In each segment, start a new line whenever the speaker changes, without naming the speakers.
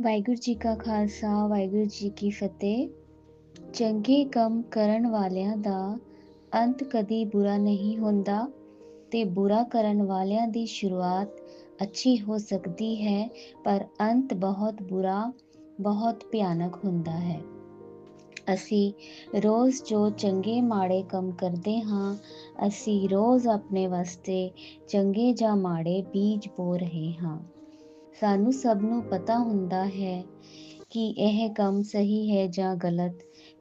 ਵਾਹਿਗੁਰੂ ਜੀ ਕਾ ਖਾਲਸਾ, ਵਾਹਿਗੁਰੂ ਜੀ ਕੀ ਫਤਿਹ। ਚੰਗੇ ਕੰਮ ਕਰਨ ਵਾਲਿਆਂ ਦਾ ਅੰਤ ਕਦੀ ਬੁਰਾ ਨਹੀਂ ਹੁੰਦਾ ਤੇ ਬੁਰਾ ਕਰਨ ਵਾਲਿਆਂ ਦੀ ਸ਼ੁਰੂਆਤ ਅੱਛੀ ਹੋ ਸਕਦੀ ਹੈ, ਪਰ ਅੰਤ ਬਹੁਤ ਬੁਰਾ, ਬਹੁਤ ਭਿਆਨਕ ਹੁੰਦਾ ਹੈ। ਅਸੀਂ ਰੋਜ਼ ਜੋ ਚੰਗੇ ਮਾੜੇ ਕੰਮ ਕਰਦੇ ਹਾਂ, ਅਸੀਂ ਰੋਜ਼ ਆਪਣੇ ਵਾਸਤੇ ਚੰਗੇ ਜਾਂ ਮਾੜੇ ਬੀਜ ਬੋ ਰਹੇ ਹਾਂ। ਸਾਨੂੰ ਸਭ ਨੂੰ ਪਤਾ ਹੁੰਦਾ ਹੈ ਕਿ ਇਹ ਕੰਮ ਸਹੀ ਹੈ ਜਾਂ ਗਲਤ।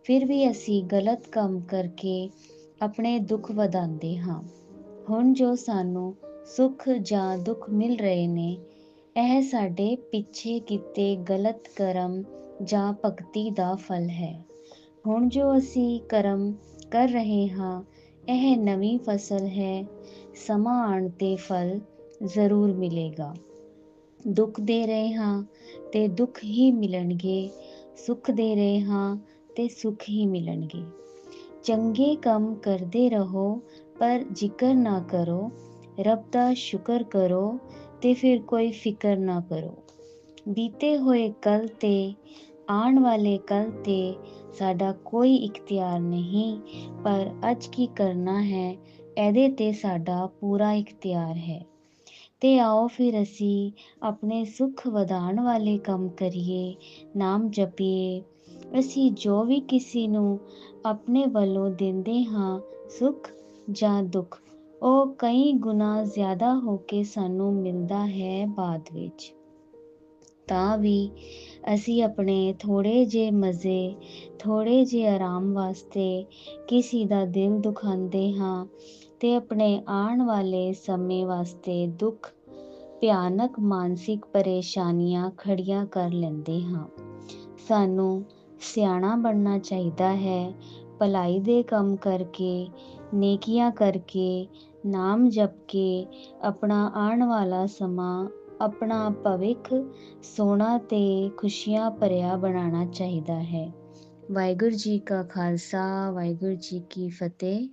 ਫਿਰ ਵੀ ਅਸੀਂ ਗਲਤ ਕੰਮ ਕਰਕੇ ਆਪਣੇ ਦੁੱਖ ਵਧਾਉਂਦੇ ਹਾਂ। ਹੁਣ ਜੋ ਸਾਨੂੰ ਸੁੱਖ ਜਾਂ ਦੁੱਖ ਮਿਲ ਰਹੇ ਨੇ, ਇਹ ਸਾਡੇ ਪਿੱਛੇ ਕੀਤੇ ਗਲਤ ਕਰਮ ਜਾਂ ਭਗਤੀ ਦਾ ਫਲ ਹੈ। ਹੁਣ ਜੋ ਅਸੀਂ ਕਰਮ ਕਰ ਰਹੇ ਹਾਂ, ਇਹ ਨਵੀਂ ਫਸਲ ਹੈ। ਸਮਾਂ ਆਣ ਤੇ ਫਲ ਜ਼ਰੂਰ ਮਿਲੇਗਾ। ਦੁੱਖ ਦੇ ਰਹੇ ਹਾਂ ਤੇ ਦੁੱਖ ਹੀ ਮਿਲਣਗੇ, ਸੁੱਖ ਦੇ ਰਹੇ ਹਾਂ ਤੇ ਸੁੱਖ ਹੀ ਮਿਲਣਗੇ। ਚੰਗੇ ਕੰਮ ਕਰਦੇ ਰਹੋ, ਪਰ ਜ਼ਿਕਰ ਨਾ ਕਰੋ। ਰੱਬ ਦਾ ਸ਼ੁਕਰ ਕਰੋ ਤੇ ਫਿਰ ਕੋਈ ਫਿਕਰ ਨਾ ਕਰੋ। ਬੀਤੇ ਹੋਏ ਕੱਲ ਤੇ ਆਉਣ ਵਾਲੇ ਕੱਲ ਤੇ ਸਾਡਾ ਕੋਈ ਇਖਤਿਆਰ ਨਹੀਂ, ਪਰ ਅੱਜ ਕੀ ਕਰਨਾ ਹੈ, ਇਹਦੇ ਤੇ ਸਾਡਾ ਪੂਰਾ ਇਖਤਿਆਰ ਹੈ। ਤੇ ਆਓ ਫਿਰ ਅਸੀਂ ਆਪਣੇ ਸੁੱਖ ਵਧਾਉਣ ਵਾਲੇ ਕੰਮ ਕਰੀਏ, ਨਾਮ ਜਪੀਏ। ਅਸੀਂ ਜੋ ਵੀ ਕਿਸੇ ਨੂੰ ਆਪਣੇ ਵੱਲੋਂ ਦਿੰਦੇ ਹਾਂ, ਸੁੱਖ ਜਾਂ ਦੁੱਖ, ਉਹ ਕਈ ਗੁਣਾ ਜ਼ਿਆਦਾ ਹੋ ਕੇ ਸਾਨੂੰ ਮਿਲਦਾ ਹੈ ਬਾਅਦ ਵਿੱਚ। ਤਾਂ ਵੀ ਅਸੀਂ ਆਪਣੇ ਥੋੜੇ ਜੇ ਮਜ਼ੇ ਥੋੜੇ ਜੇ ਆਰਾਮ ਵਾਸਤੇ ਕਿਸੇ ਦਾ ਦਿਲ ਦੁਖਾਉਂਦੇ ਹਾਂ ਤੇ ਆਪਣੇ ਆਉਣ ਵਾਲੇ ਸਮੇਂ ਵਾਸਤੇ ਦੁੱਖ, ਭਿਆਨਕ ਮਾਨਸਿਕ ਪਰੇਸ਼ਾਨੀਆਂ ਖੜੀਆਂ ਕਰ ਲੈਂਦੇ ਹਾਂ। ਸਾਨੂੰ ਸਿਆਣਾ ਬਣਨਾ ਚਾਹੀਦਾ ਹੈ, ਭਲਾਈ ਦੇ ਕੰਮ ਕਰਕੇ, ਨੇਕੀਆਂ ਕਰਕੇ, ਨਾਮ ਜਪ ਕੇ ਆਪਣਾ ਆਉਣ ਵਾਲਾ ਸਮਾਂ ਆਪਣਾ ਭਵਿੱਖ ਸੋਹਣਾ ਤੇ ਖੁਸ਼ੀਆਂ ਭਰਿਆ ਬਣਾਉਣਾ ਚਾਹੀਦਾ ਹੈ। ਵਾਹਿਗੁਰੂ ਜੀ ਕਾ ਖਾਲਸਾ, ਵਾਹਿਗੁਰੂ ਜੀ ਕੀ ਫਤਿਹ।